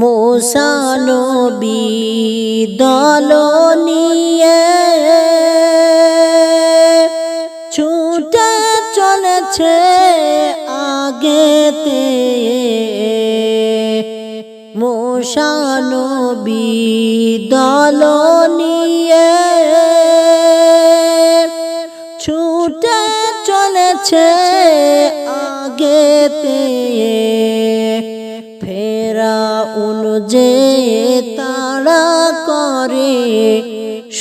মোসানবী দল নিয়ে ছুটে চলেছে আগেতে। মোশানবী দল নিয়ে ছুটে চলেছে আগেতে। যে তারা করে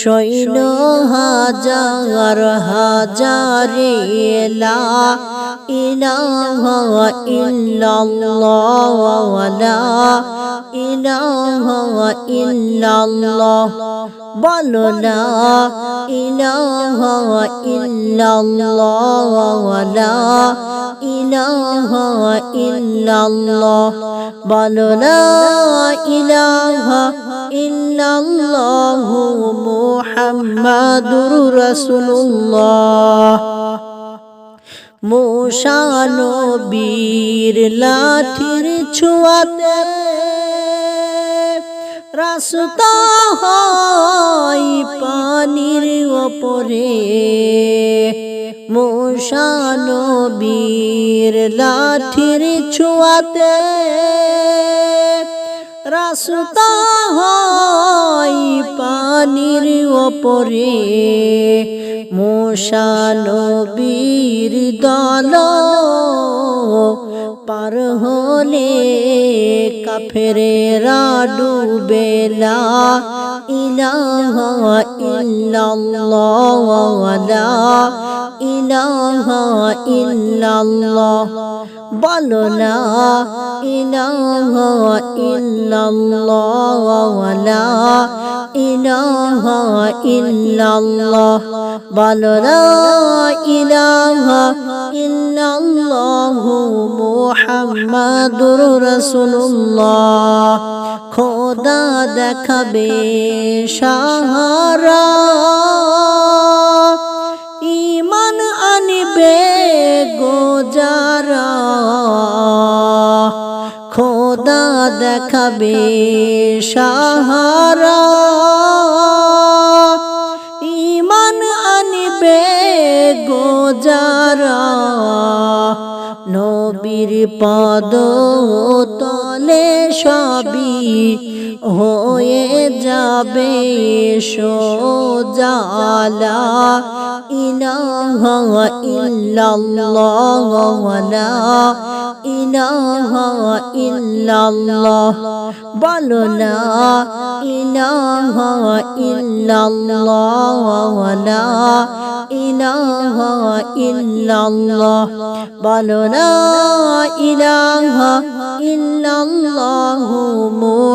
সৈন্য হাজার হাজারে লা ইলাহা ইল্লাল্লাহ ওয়ালা ইলাহা ইল্লাল্লাহ। বলো না ইলাহা ইল্লাল্লাহ ইলাহা ইল্লাল্লাহ। বলো না ইলাহা ইল্লাল্লাহ মুহাম্মাদুর রাসূলুল্লাহ। মোশানবীর লাঠির ছোঁয়াতে রাস্তা হয় পানির ওপরে। মোশানবীর লাঠির ছোঁয়াতে রাস্তা হয় পানির ওপরে। মোশানবীর দল পার হলে কাফেরেরা ডুবেলা ইলাহা ইল্লাল্লাহ ওয়ালা ইলাহা ইল্লাল্লাহ বলো না ইলাহা ইল্লাল্লাহ ওয়ালা ইলাহা ইল্লাল্লাহ বলো না ইলাহা ইল্লাল্লাহ মুহাম্মাদুর রাসূলুল্লাহ খোদা দেখাবে সাহারা। ইমান আনবে গোজারা খোদা দেখাবে সাহারা। ইমান আনবে গোজারা পদ তলে সবই হয়ে যাবে সোজালা ইলাহা ইল্লাল্লাহ ওয়ালা ইলাহা ইল্লাল্লাহ। বলো না ইলাহা ইল্লাল্লাহ ওয়ালা ইলাহা ইল্লাল্লাহ। বলো না ইলাহা ইল্লাল্লাহ